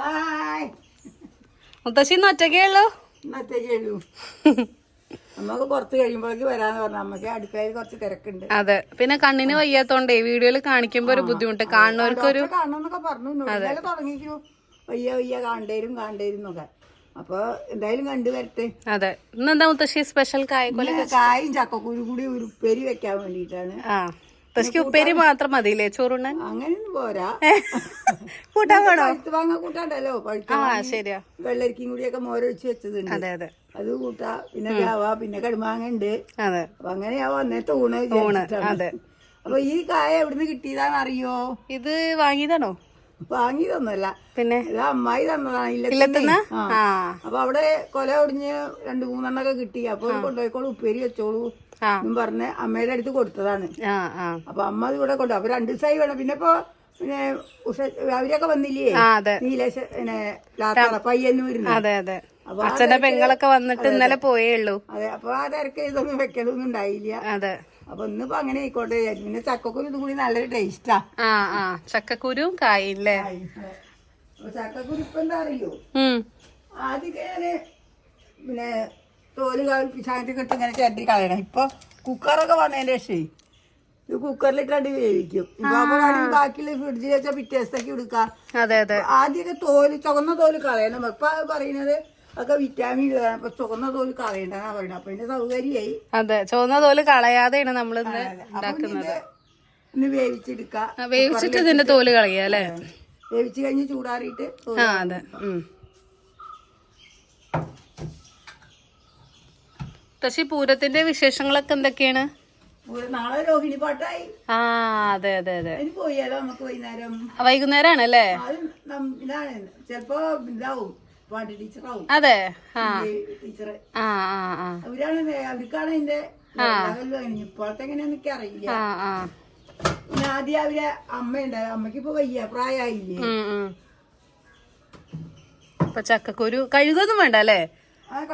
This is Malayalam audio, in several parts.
ഹായ്. മുത്തശ്ശി ഇന്ന് ഒറ്റയ്ക്കേ ഉള്ളൂ? ഇന്നത്തേക്ക് നമുക്ക് പുറത്ത് കഴിയുമ്പോഴേക്ക് വരാന്ന് പറഞ്ഞു. നമുക്ക് അടുക്കളയിൽ കുറച്ച് തിരക്കുണ്ട്. അതെ. പിന്നെ കണ്ണിന് വയ്യാത്തോണ്ടേ വീഡിയോയിൽ കാണിക്കുമ്പോ ഒരു ബുദ്ധിമുട്ട്. കാണുന്നവർക്ക് ഒരു കാണണമെന്നൊക്കെ പറഞ്ഞു ഇന്നലെ വയ്യ വയ്യ കാണ്ടേരും കാണ്ടേരും എന്നൊക്കെ അപ്പൊ എന്തായാലും കണ്ടു വരട്ടെ. അതെ. ഇന്നെന്താ മുത്തശ്ശി? സ്പെഷ്യൽ കായക്കൊല ഇന്ന് കായും ചക്കക്കുരു കൂടി ഉരുപ്പേരി വെക്കാൻ വേണ്ടിയിട്ടാണ്. ആ. മുത്തശ്ശിക്ക് ഉപ്പേരി മാത്രം മതിയില്ലേ? ചോറുണ്ണാൻ? അങ്ങനെയൊന്നും പോരാ. കൂട്ടാൻ വേണോ? വാങ്ങാ കൂട്ടാണ്ടല്ലോ. പഴുത്ത ആ ശരിയാ. വെള്ളരിക്കും കൂടിയൊക്കെ മോരൊഴിച്ച് വെച്ചതുണ്ട്. അതെ അതെ. അത് കൂട്ടാ. പിന്നെ രാവ പിന്നെ കടുമാങ്ങ ഉണ്ട് അതെ. അപ്പൊ അങ്ങനെയാ വന്നേത്തെ ഊണ് ഊണ് അതെ. അപ്പൊ ഈ കായ എവിടുന്ന് കിട്ടിയതാന്ന് അറിയോ ഇത് വാങ്ങിയതാണോ? വാങ്ങിയതൊന്നുമല്ല. പിന്നെ? ഇത് അമ്മായി തന്നതാണ് അപ്പൊ അവിടെ കൊല ഒടിഞ്ഞ് രണ്ട് മൂന്നെണ്ണൊക്കെ കിട്ടി. അപ്പൊ കൊണ്ടുപോയിക്കോളൂ ഉപ്പേരി വെച്ചോളൂ. എന്നും പറഞ്ഞ് അമ്മയുടെ അടുത്ത് കൊടുത്തതാണ്. അപ്പൊ അമ്മ അത് ഇവിടെ കൊണ്ടു അപ്പൊ രണ്ടു ദിവസമായി വേണം. പിന്നെ ഇപ്പൊ പിന്നെ ഉഷ അവരൊക്കെ വന്നില്ലേ? നീലേശ പിന്നെ പയ്യന്നൂരിന്ന് അതെ അതെ. അച്ഛന്റെ പെങ്ങളൊക്കെ വന്നിട്ട് ഇന്നലെ പോയേ ഉള്ളൂ. അതെ അപ്പൊ ആ തിരക്ക് ഇതൊന്നും വെക്കലൊന്നും ഉണ്ടായില്ല. അതെ. അപ്പൊ ഇന്നിപ്പോ അങ്ങനെ ആയിക്കോട്ടെ. പിന്നെ ചക്കക്കുരു ഇതും കൂടി നല്ലൊരു ടേസ്റ്റാ ആ. ആ ചക്കക്കുരും കായില്ലേ? ചക്കക്കുരു ഇപ്പൊ എന്താ അറിയോ? ആദ്യം ആദ്യമൊക്കെ ഞാൻ പിന്നെ തോൽ പിശാചൊക്കെ ഇട്ട് ഇങ്ങനെ ചേട്ടി കളയണം. ഇപ്പൊ കുക്കറൊക്കെ വന്നതിന്റെ ശേഷം ഇത് കുക്കറിലിട്ടാണ്ട് വേവിക്കും. ഇപ്പൊ ബാക്കിയുള്ള ഫ്രിഡ്ജിൽ വെച്ചാൽ പിറ്റേ ദിവസത്തേക്ക് എടുക്കാം ആദ്യമൊക്കെ തോൽ ചുവന്ന തോൽ കളയണം. ഇപ്പൊ പറയുന്നത് ഒക്കെ വിറ്റാമിൻ അപ്പൊ ചുവന്ന തോൽ കളയണ്ടെന്നാ പറയുന്നത്. അപ്പൊ ഇതിന്റെ സൗകര്യമായി. അതെ ചുവന്ന തോൽ കളയാതെയാണ് നമ്മൾ ഇന്ന് വേവിച്ചെടുക്കാം. വേവിച്ചിട്ട് ഇതിന്റെ തോൽ കളയാ അല്ലേ? വേവിച്ച് കഴിഞ്ഞ് ചൂടാറിയിട്ട് ആ അതെ. പക്ഷെ പൂരത്തിന്റെ വിശേഷങ്ങളൊക്കെ എന്തൊക്കെയാണ്? നാളെ രോഹിണി പാട്ടായി. ആ അതെ അതെ അതെ. പോയാലോ നമുക്ക് വൈകുന്നേരം? വൈകുന്നേരമാണ് അല്ലേ ഇതാണ്. ചിലപ്പോ ഇതാവും. പാട്ട് ടീച്ചറാവും. അതെ ആ. ടീച്ചറ്. ആ ആ ആ. അവരാണ് നേ- അവർക്കാണ് അതിന്റെ ലെവൽ ഇപ്പോഴത്തെ എങ്ങനെയാന്ന് എനിക്ക് അറിയില്ല. ആദ്യം അവരെ അമ്മയുണ്ടായി അമ്മയ്ക്ക് ഇപ്പൊ വയ്യ പ്രായമായില്ലേ. ഇപ്പൊ ചക്കക്കുരു കഴുകൊന്നും വേണ്ട അല്ലേ?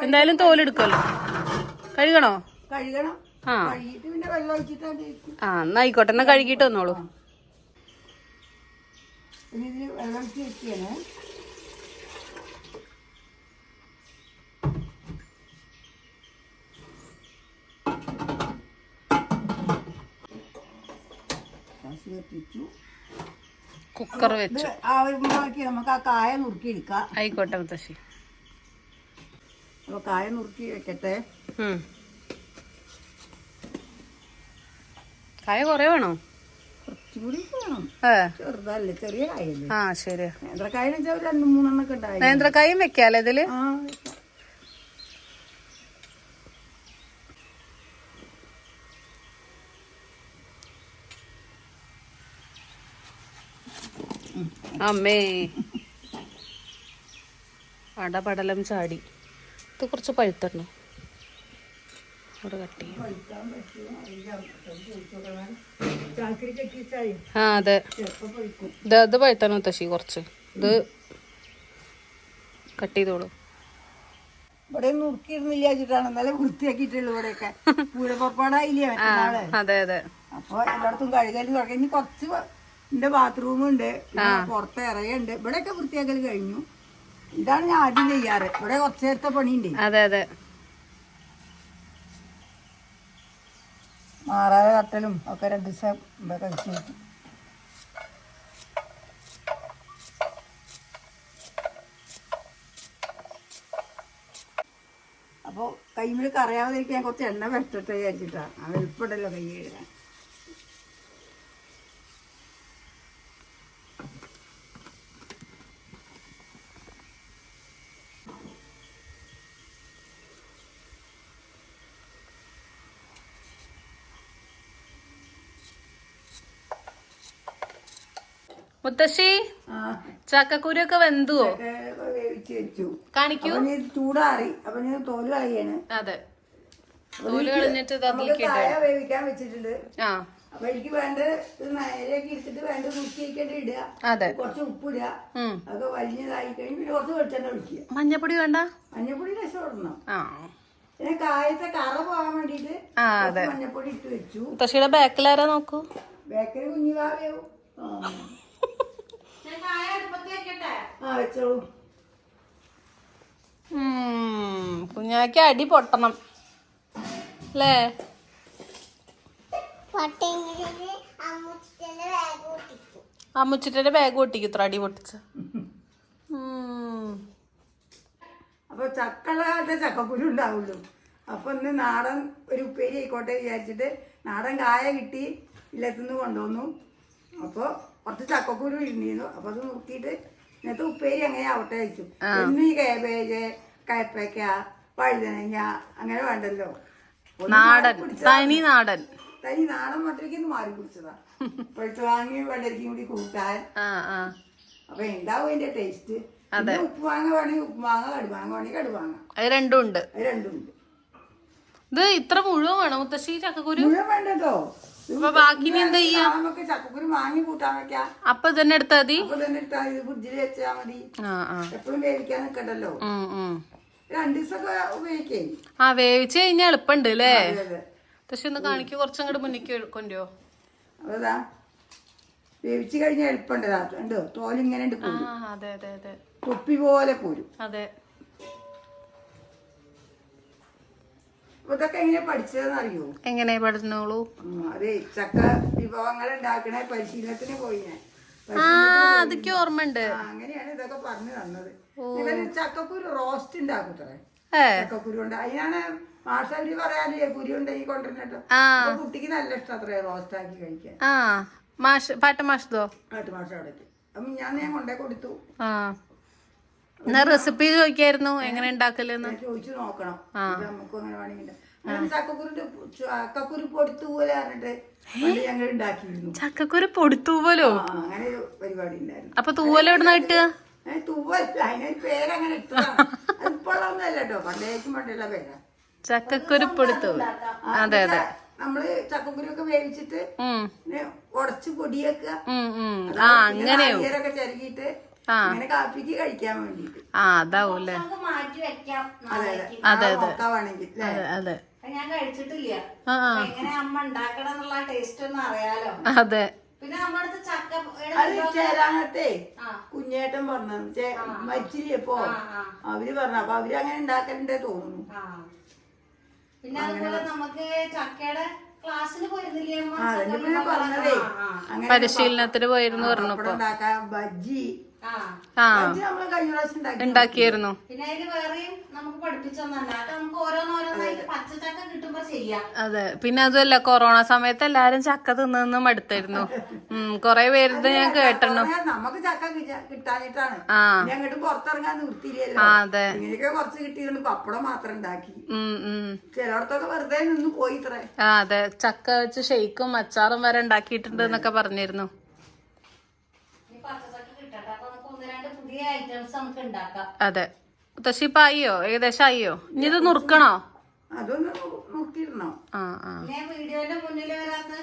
എന്തായാലും തോലെടുക്കുമല്ലോ കഴുകണോ? കഴുകണം. ആ. ആ എന്നാ ആയിക്കോട്ടെ എന്നാ കഴുകിയിട്ട് വന്നോളൂ. കുക്കർ വെച്ചു. ആവുമ്പോഴേക്ക് നമുക്ക് ആ കായ നുറുക്കി എടുക്കാം. ആയിക്കോട്ടെ മുത്തശ്ശി. അപ്പൊ കായ നുറുക്കി വെക്കട്ടെ. കായ കുറേ വേണോ? കുറച്ചുകൂടി വേണം. ചെറുതല്ലേ ചെറിയ കായല്ലേ? ആ ശരി നേന്ത്രക്കായ വെച്ചാൽ രണ്ട് മൂന്നെണ്ണൊക്കെ ഉണ്ടായി നേന്ത്രക്കായും വെക്കാല്ലേ ഇതിൽ? അമ്മേ. അടപടലം ചാടി. ഇത് കുറച്ച് പഴുത്തണം അവിടെ കട്ട് ചെയ്യാം ആ അതെ. ഇത് അത് പഴുത്തണം മുത്തശ്ശി കുറച്ച്. ഇത് കട്ട് ചെയ്തോളൂ. ഇവിടെ നുറുക്കിയിരുന്നില്ല വെച്ചിട്ടാണ് നല്ല വൃത്തിയാക്കിയിട്ടുള്ളു ഇവിടെയൊക്കെ. പൂരപ്പപ്പാടായില്ലേ അതെ അതെ. അപ്പൊ എല്ലായിടത്തും കഴുകലും തുടങ്ങി. ഇനി കുറച്ച് എന്റെ ബാത്റൂം ഉണ്ട്. പിന്നെ പുറത്ത് ഇറയുണ്ട് ഇവിടെയൊക്കെ വൃത്തിയാക്കൽ കഴിഞ്ഞു. ഇതാണ് ഞാൻ ആദ്യം ചെയ്യാറ്. ഇവിടെ കുറച്ച് നേരത്തെ പണിയുണ്ട്. അതെ അതെ. മാറാതെ തട്ടലും ഒക്കെ രണ്ട് ദിവസം ഇവിടെ കഴിച്ചു അപ്പോൾ കൈമിൽ കറിയാതിരിക്കാൻ കുറച്ച് എണ്ണ വെച്ചിട്ട് വിചാരിച്ചിട്ടാണ് ആ എളുപ്പമുണ്ടല്ലോ കൈ കഴുകാൻ. മുത്തശ്ശി ആ. ചക്കക്കുരു ഒക്കെ വെന്തുവോ വേവിച്ച് വെച്ചു. കാണിക്കൂ. ചൂടാറി. അപ്പൊ ഞാൻ തോൽ കളയാണ്. അതെ. തോൽ കളഞ്ഞിട്ട് വേവിക്കാൻ വെച്ചിട്ടുണ്ട്. ആ. അപ്പൊ എനിക്ക് വേണ്ട നേരെയൊക്കെ എടുത്തിട്ട് വേണ്ട കുറ്റിയൊക്കെ ഇടുക. അതെ. കുറച്ച് ഉപ്പ് ഇടുക. ഉം. അതൊക്കെ വലിഞ്ഞതായി കഴിഞ്ഞ് പിന്നെ കുറച്ച് വെളിച്ചെണ്ണ ഒഴിക്കുക. മഞ്ഞപ്പൊടി വേണ്ട? മഞ്ഞപ്പൊടി രസം ഇടണം. ആ. പിന്നെ കായത്തെ കറ പോകാൻ വേണ്ടിട്ട് മഞ്ഞപ്പൊടി ഇട്ട് വെച്ചു. പക്ഷേ ബാക്കിലാരാ നോക്കൂ? ബാക്കിൽ കുഞ്ഞു കുഞ്ഞുവാവയോ ആ വെച്ചോളൂ. കുഞ്ഞാക്ക് അടി പൊട്ടണം. അല്ലേ? അമ്മുച്ചിട്ടന്റെ ബാഗ് പൊട്ടിക്കുത്ര അടി പൊട്ടിച്ച്? ഉം. അപ്പൊ ചക്കള ചക്കക്കുരു ഉണ്ടാവുള്ളൂ. അപ്പൊ ഇന്ന് നാടൻ ഒരു ഉപ്പേരി ആയിക്കോട്ടെ വിചാരിച്ചിട്ട് നാടൻ കായ കിട്ടി ഇല്ലത്തുനിന്ന് കൊണ്ടുവന്നു. അപ്പോൾ കുറച്ച് ചക്കക്കുരു ഇരുന്നിരുന്നു അപ്പൊ അത് നോക്കിയിട്ട് ഇന്നത്തെ ഉപ്പേരി അങ്ങനെ ആവട്ടെ വെച്ചു ഇന്ന് ഈ കാബേജ് കയപ്പയ്ക്ക വഴുതനങ്ങ അങ്ങനെ വേണ്ടല്ലോ. നാടൻ. തനി നാടൻ. തനി നാടൻ മട്ടയ്ക്ക് മാറി കുടിച്ചതാ. ഇപ്പോഴത്തെ വാങ്ങി വെള്ളരിക്കും കൂടി കൂട്ടാൻ. അപ്പൊ എന്താവും അതിന്റെ ടേസ്റ്റ് ഉപ്പ് ഉപ്പുമാങ്ങ വേണമെങ്കിൽ ഉപ്പുമാങ്ങ കടുമാങ്ങ വേണമെങ്കിൽ കടുമാങ്ങ. അത് രണ്ടും ഉണ്ട്. രണ്ടും ഉണ്ട്. ഇത് ഇത്ര മുഴുവൻ വേണം മുത്തശ്ശി ചക്കക്കുരു? മുഴുവൻ വേണ്ടട്ടോ. അപ്പൊ ബാക്കി എന്താ ചെയ്യാ? നമുക്ക് ചക്കക്കുരു വാങ്ങി കൂട്ടാൻ വെക്കാം. അപ്പൊ തന്നെ എടുത്താ മതി? അപ്പൊ തന്നെ ഇട്ടാ ഇത് ഫ്രിഡ്ജിൽ വെച്ചാൽ മതി. ആ ആ. എപ്പോഴും വേവിക്കാൻ നിൽക്കണ്ടല്ലോ ഉം, ഉം. രണ്ടു ദിവസമൊക്കെ ഉപയോഗിക്കേ. ആ വേവിച്ച് കഴിഞ്ഞാൽ എളുപ്പമുണ്ട് അല്ലേ പക്ഷെ ഒന്ന് കാണിക്കൂ കുറച്ചങ്ങോട്ട് മുന്നിക്ക് കൊണ്ടോ? അതാ വേവിച്ച് കഴിഞ്ഞാൽ എളുപ്പമുണ്ട് തോലിങ്ങനെ പോലെ പോരും. അതെ. ഇതൊക്കെ എങ്ങനെ പഠിച്ചതെന്ന് അറിയോ എങ്ങനെ പഠിച്ചോളൂ? അതെ ചക്ക വിഭവങ്ങൾ ഉണ്ടാക്കണ പരിശീലനത്തിന് പോയി ഞാൻ. അതൊക്കെ ഓർമ്മയുണ്ട്. അങ്ങനെയാണ് ഇതൊക്കെ പറഞ്ഞു തന്നത്. ഇവർ ചക്കക്കുരു റോസ്റ്റ് ഉണ്ടാക്കൂത്രേ? ചക്കക്കുരു കൊണ്ട്. അതിനാണ് മാഷവര് പറയാനില്ലേ കുരു ഉണ്ടെങ്കിൽ അപ്പൊ കുട്ടിക്ക് നല്ല ഇഷ്ടം അത്രേ റോസ്റ്റ് ആക്കി കഴിക്കാൻ. പാട്ട മാഷതോ കാട്ടു മാഷ അവിടെ അപ്പം ഞാൻ ഞാൻ കൊണ്ടേ കൊടുത്തു. എന്നാ റെസിപ്പി ചോദിക്കായിരുന്നു? എങ്ങനെ ഉണ്ടാക്കലെന്ന്? ചോദിച്ചു നോക്കണം. നമുക്ക് അങ്ങനെ വേണമെങ്കിൽ അങ്ങനെ ചക്കക്കുരുന്റെ ചക്കക്കുരു പൊടുത്തു പോലെ പറഞ്ഞിട്ട് പണ്ട് ഞങ്ങൾ ഉണ്ടാക്കിയിരുന്നു. ചക്കക്കുരു പൊടിത്തു പോലോ അങ്ങനെ ഒരു പരിപാടി ഉണ്ടായിരുന്നു. അപ്പൊ തൂവല എവിടുന്ന കിട്ടുക? ഏ, തൂവല്ല. അതിനൊരു പേരങ്ങനെ ഇട്ടതാണ്. അതിപ്പോഴൊന്നുമല്ല കേട്ടോ. പണ്ടേക്കും പണ്ടുള്ള പേരാ. ചക്കക്കുരു പൊടുത്തു. അതെ അതെ. നമ്മൾ ചക്കക്കുരു ഒക്കെ വേവിച്ചിട്ട് ഉടച്ച് ഉം ആ അങ്ങനെയോ ചിരകിയിട്ട്. അങ്ങനെ കാപ്പിക്ക് കഴിക്കാൻ വേണ്ടിട്ട് ആ മാറ്റി വെക്കാം അതെ. അതെ. അതെ അതെ. ഞാൻ കഴിച്ചിട്ടില്ല. എങ്ങനെ അമ്മ ഉണ്ടാക്കണം എന്നുള്ള ടേസ്റ്റ് ഒന്ന് അറിയാലോ. അതെ. പിന്നെ നമ്മുടെ ചക്ക അത് കുഞ്ഞേട്ടൻ പറഞ്ഞു. മച്ചിരി അപ്പോ ഇപ്പോ? അവർ പറഞ്ഞു. അപ്പൊ അവർ അങ്ങനെ ഉണ്ടാക്കണ്ടേ തോന്നുന്നു. ആ. പിന്നെ അതുപോലെ നമുക്ക് ചക്കയുടെ പരിശീലനത്തിന് പോയിരുന്നു പറഞ്ഞു പപ്പടം ഉണ്ടാക്കാൻ ബജ്ജി ആ. ആ. ബജ്ജി നമ്മൾ കഴിഞ്ഞ പ്രാവശ്യം ഉണ്ടാക്കി ഉണ്ടാക്കിയിരുന്നു പിന്നെ അതിൽ വേറെയും നമുക്ക് പഠിപ്പിച്ചു തന്നെ നമുക്ക് ഓരോന്നോരോന്നായിട്ട് പച്ചച്ചക്ക കിട്ടുമ്പോ ചെയ്യാം. അതെ. പിന്നെ അതുമല്ല കൊറോണ സമയത്ത് എല്ലാരും ചക്ക തിന്നു മടുത്തായിരുന്നു. ഉം കൊറേ പേരുത് ഞാൻ കേട്ടണു. നമുക്ക് ചക്ക കിട്ടാ- കിട്ടാനിട്ടാണ് ആ. ഇനി അങ്ങോട്ട് പുറത്തിറങ്ങാൻ നിർത്തിയില്ലല്ലോ. അതെ. ഇങ്ങനെയൊക്കെ കുറച്ച് കിട്ടിയതുകൊണ്ട് പപ്പടം മാത്രം ഉണ്ടാക്കി. ചിലയിടത്തൊക്കെ വെറുതെ നിന്ന് പോയി ഇത്രേ. അതെ. ചക്ക വെച്ച് ഷെയ്ക്കും അച്ചാറും വരെ ഉണ്ടാക്കിയിട്ടുണ്ട് എന്നൊക്കെ പറഞ്ഞിരുന്നു ഈ പച്ചച്ചക്ക കിട്ടട്ടെ അപ്പൊ നമുക്ക് രണ്ട് ഐറ്റംസ് നമുക്ക് ഉണ്ടാക്കാം അതെ. മുത്തശ്ശി ഇപ്പൊ അയ്യോ ഏകദേശം അയ്യോ ഇനി ഇത് നുറുക്കണോ? അതൊന്ന് നോക്കിയിരുന്നോ ആ ആ. ഞാൻ വീഡിയോന്റെ മുന്നിൽ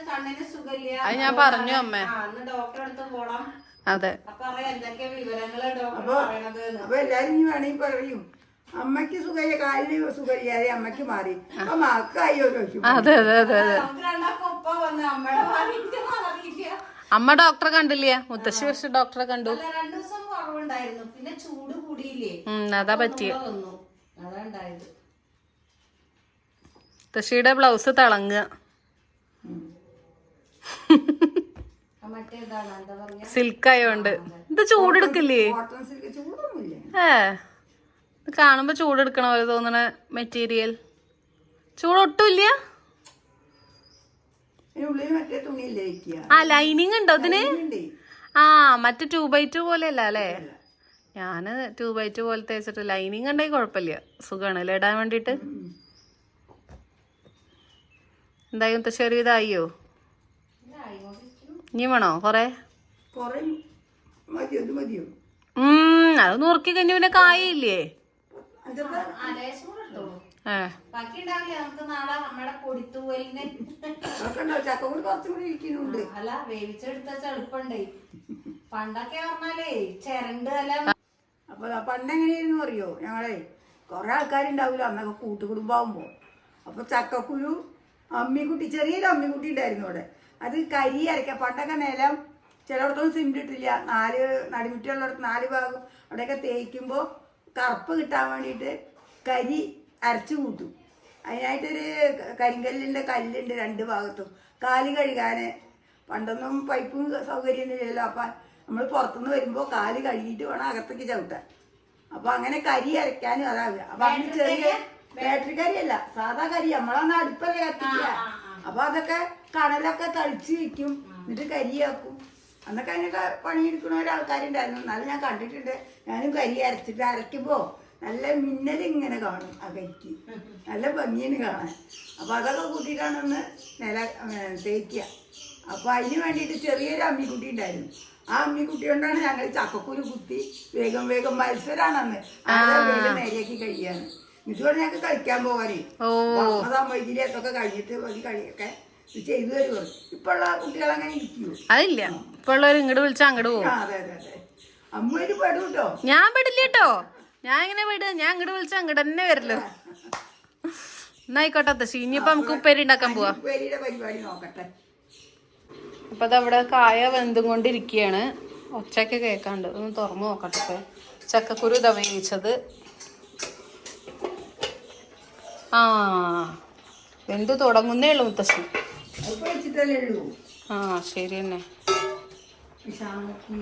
കണ്ണിന് സുഖമില്ല. അത് ഞാൻ പറഞ്ഞു അമ്മേ. ആ അന്ന് ഡോക്ടറെ അടുത്ത് പോണം. അതെ. അപ്പൊ അറിയാം എന്തൊക്കെ വിവരങ്ങൾ ഡോക്ടർ പറയണത് എന്ന്. അപ്പൊ എല്ലാരും ഇനി വേണമെങ്കിൽ പറയും. അമ്മയ്ക്ക് സുഖമില്ല കാലിന് സുഖമില്ലാതെ അമ്മയ്ക്ക് മാറി. അപ്പൊ മക്കായോ ചോദിക്കും അതെ അതെ അതെ അതെ. നമുക്ക് രണ്ടാക്കും ഒപ്പം വന്ന് അമ്മയുടെ മാറിയിട്ട് മാറിയില്ല അമ്മ ഡോക്ടറെ കണ്ടില്ല? മുത്തശ്ശി പക്ഷെ ഡോക്ടറെ കണ്ടു. അല്ല രണ്ടു ദിവസം കുറവുണ്ടായിരുന്നു. പിന്നെ ചൂട് കൂടിയില്ലേ? അതാ പറ്റിയ. വന്നു. അതാ ഉണ്ടായത്. മുത്തശ്ശിയുടെ ബ്ലൗസ് തിളങ്ങുക. സിൽക്ക് ആയോണ്ട്. ഇത് ചൂടെടുക്കില്ലേ? ഏ. ഇത് കാണുമ്പോ ചൂടെടുക്കണ പോലെ തോന്നണ മെറ്റീരിയൽ ചൂടൊട്ടുമില്ല ആ ലൈനിങ് ഉണ്ടോ ഇതിന്. ആ മറ്റേ ടൂ ബൈ ടു പോലെയല്ല അല്ലേ? ഞാൻ ടൂ ബൈ ടു പോലെ തേച്ചിട്ട് ലൈനിങ് ഉണ്ടെങ്കിൽ കുഴപ്പമില്ല. സുഖമാണ് അല്ലേ ഇടാൻ വേണ്ടിട്ട് എന്തായാലും മുത്തശ്ശേരി ഇതായോ ഇനി വേണോ കൊറേ? അത് നുറുക്കി കഴിഞ്ഞ പിന്നെ കായയില്ലേ ബാക്കി ഉണ്ടാവില്ലേ നമുക്ക് നാളെ നമ്മുടെ പൊടിത്തൂവലിന്. കുറച്ചുകൂടി ഇരിക്കുന്നുണ്ട്. അല്ല വേവിച്ചെടുത്ത എളുപ്പണ്ടേ പണ്ടൊക്കെ പറഞ്ഞാലേ ചിരണ്ട് അല്ല അപ്പൊ പണ്ടെങ്ങനെയായിരുന്നു പണ്ട് എങ്ങനെയായിരുന്നു അറിയോ? ഞങ്ങളെ കുറെ ആൾക്കാരുണ്ടാവില്ല അന്നൊക്കെ കൂട്ടുകുടുംബാവുമ്പോ. അപ്പൊ ചക്കക്കുരു അമ്മിക്കുട്ടി ചെറിയൊരു അമ്മിക്കുട്ടി ഉണ്ടായിരുന്നു അവിടെ. അത് കരി അരക്ക പണ്ടൊക്കെ നിലം ചിലയിടത്തൊന്നും സിമെന്റ് ഇട്ടില്ല. നാല് നടുമുറ്റുള്ളിടത്ത് നാല് ഭാഗം അവിടെയൊക്കെ തേക്കുമ്പോൾ കറുപ്പ് കിട്ടാൻ വേണ്ടിയിട്ട് കരി അരച്ചു കൂട്ടും. അതിനായിട്ടൊരു കരിങ്കല്ലിന്റെ കല്ലുണ്ട് രണ്ട് ഭാഗത്തും. കാൽ കഴുകാൻ പണ്ടൊന്നും പൈപ്പും സൗകര്യം ഇല്ലല്ലോ. അപ്പം നമ്മൾ പുറത്തുനിന്ന് വരുമ്പോൾ കാൽ കഴുകിയിട്ട് വേണം അകത്തേക്ക് ചവിട്ടാൻ. അപ്പം അങ്ങനെ കരി അരയ്ക്കാനും അതാവുക അപ്പം അതിന് ചെറിയ ബാറ്ററി കരിയല്ല സാധാ കരി. നമ്മളന്ന് അടുപ്പല്ലേ കത്തിക്കുക. അപ്പം അതൊക്കെ കടലൊക്കെ തളിച്ച് വയ്ക്കും എന്നിട്ട് കരിയാക്കും. അന്നൊക്കെ അതിനൊക്കെ പണിയെടുക്കുന്ന ഒരാൾക്കാരുണ്ടായിരുന്നു. എന്നാലും ഞാൻ കണ്ടിട്ടുണ്ട്. ഞാനും കരി അരച്ചിട്ട് അരയ്ക്കുമ്പോ നല്ല മിന്നൽ ഇങ്ങനെ കാണും ആ കൈക്ക്. നല്ല ഭംഗിയാണ് കാണാൻ. അപ്പൊ അതൊക്കെ കൂട്ടിയിട്ടാണ് ഒന്ന് നില തേക്കുക. അപ്പൊ അതിന് വേണ്ടിയിട്ട് ചെറിയൊരു അമ്മിക്കുട്ടി ഉണ്ടായിരുന്നു. ആ അമ്മിക്കുട്ടി കൊണ്ടാണ് ഞങ്ങൾ ചക്കക്കുരു കുത്തി വേഗം വേഗം മത്സരമാണ് അന്ന് വേഗം നേരെയാക്കി കഴിയാണ്. ഇതുകൊണ്ട് ഞങ്ങൾക്ക് കളിക്കാൻ പോകാനേ. അതാ വൈദ്യുതിയൊക്കെ കഴിഞ്ഞിട്ട് മതി കളിയൊക്കെ ചെയ്തു തരുമോ ഇപ്പൊ ഉള്ള കുട്ടികൾ അങ്ങനെ ഇരിക്കുവോ അതില്ല. ഇപ്പൊ ഉള്ളവർ ഇങ്ങോട്ട് വിളിച്ചാൽ അങ്ങോട്ട് പോകും അതെ അതെ അതെ. അമ്മ ഒരു പെടും കേട്ടോ ഞാൻ പെടില്ല കേട്ടോ ഞാൻ ഇങ്ങനെ വിട് ഞാൻ ഇങ്ങോട്ട് വിളിച്ചാൽ അങ്ങോട്ട് തന്നെ വരല്ലോ എന്നായിക്കോട്ടെ തശി ഇനിയിപ്പോ നമുക്ക് ഉപ്പേരി ഉണ്ടാക്കാൻ പോവാ. അപ്പൊ അതവിടെ കായ വെന്തും കൊണ്ടിരിക്കുകയാണ് ഒച്ചയൊക്കെ കേൾക്കാണ്ട് ഒന്ന് തുറന്നു നോക്കട്ടെ ഇപ്പൊ. ചക്കക്കുരു ഇതാ വേവിച്ചത്. ആ വെന്ത് തുടങ്ങുന്നേ ഉള്ളൂ മുത്തശ്ശി. ആ ശരി തന്നെ. വിശാലക്ക്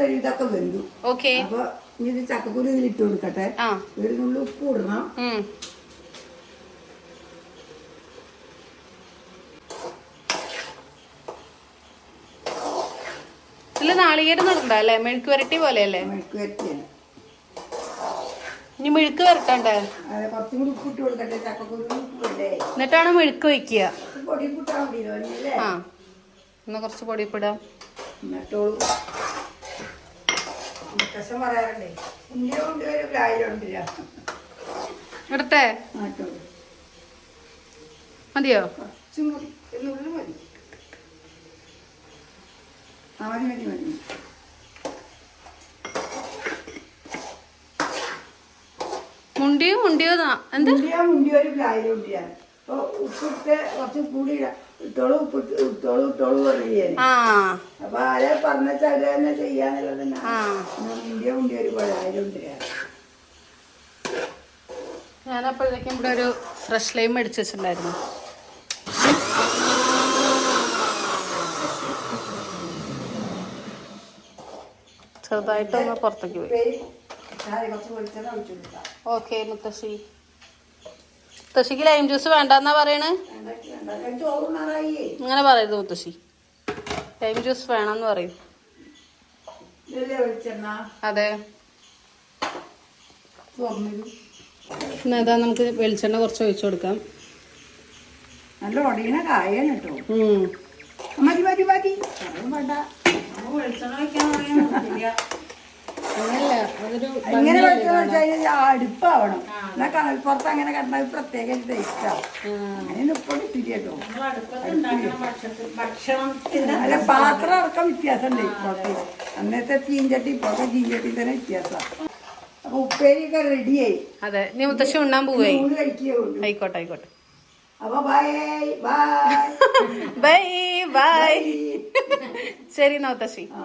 അതാ വരുന്നു വെന്തു ഓക്കെ അപ്പൊ ഇനി ചക്കക്കുരു ഇതിൽ ഇട്ട് കൊടുക്കട്ടെ. ഒരു നുള്ളി ഉപ്പ് ഇടണം. ഇതിൽ നാളികേരം മെഴുക്ക് വരട്ടി പോലെയല്ലേ? മെഴുക്ക് വരട്ടിയാണ്. ഇനി മെഴുക്ക് വരട്ടണ്ടേ? എന്നിട്ടാണ് മെഴുക്ക് വെക്കുക ആ. എന്നാ കുറച്ച് പൊടിപ്പിടാം എന്നിട്ടോളൂ. കഷം പറയാറുണ്ടേ ഇന്ത്യ കൊണ്ട് ഒരു ആയിരം ഉണ്ടില്ല ഇടട്ടെ മാറ്റോളൂ. മതിയോ? കുറച്ചും കൂടി എന്നുള്ളിൽ മതി. ആ മതി മതി. മതി മുണ്ടിയോ മുണ്ടിയോ എന്താ? മുണ്ടിയ ഒരു അപ്പൊ ഉപ്പിട്ട് കുറച്ച് കൂടി ഇടാം. ഇട്ടോളൂ ഉപ്പിട്ട് ഇട്ടോളൂ ഇട്ടോളൂ പറയുക അപ്പൊ ആരെ പറഞ്ഞാൽ അത് തന്നെ ചെയ്യാന്നുള്ളത് ഇന്ത്യ ആ. ഒരുപാട് ആരും ഞാനപ്പോഴേക്കും ഇവിടെ ഒരു ഫ്രഷ് ലൈം മേടിച്ച് വെച്ചിട്ടുണ്ടായിരുന്നു. ചെറുതായിട്ടൊന്ന് പുറത്തേക്ക് പോയി. ഓക്കെ മുത്തശ്ശി. മുത്തശ്ശിക്ക് ലൈം ജ്യൂസ് വേണ്ടെന്നാ പറയണേ? അങ്ങനെ പറയരുത് മുത്തശ്ശി. ലൈം ജ്യൂസ് വേണമെന്ന് പറയും. അതെ. എന്നാ നമുക്ക് വെളിച്ചെണ്ണ കുറച്ച് ഒഴിച്ചു കൊടുക്കാം. നല്ല ഒടിയണ കായാണ് കേട്ടോ ഉം. മതി മതി മതി. അതും വേണ്ട. നമുക്ക് വെളിച്ചെണ്ണ വെക്കാൻ പറയാൻ അങ്ങനല്ല അതൊരു ഇങ്ങനെ വെളിച്ചെണ്ണ വെച്ചാൽ കഴിഞ്ഞാൽ അടുപ്പാവണം. എന്നാ കണൽപ്പുറത്ത് അങ്ങനെ കിടന്നാൽ പ്രത്യേക കേട്ടോ. അല്ല പാത്രം ഇറക്കം വ്യത്യാസമുണ്ട് ഇപ്പോഴത്തെ. അന്നത്തെ ചീഞ്ചട്ടി ഇപ്പോഴത്തെ ചീഞ്ചട്ടി തന്നെ വ്യത്യാസമാണ്. അപ്പൊ ഉപ്പേരിയൊക്കെ റെഡിയായി. അതെ നീ മുത്തശ്ശി ഉണ്ണാൻ പോവേ. ആയിക്കോട്ടെ ആയിക്കോട്ടെ. അപ്പൊ ബൈ ബൈ ബൈ ബൈ ശരി ആ.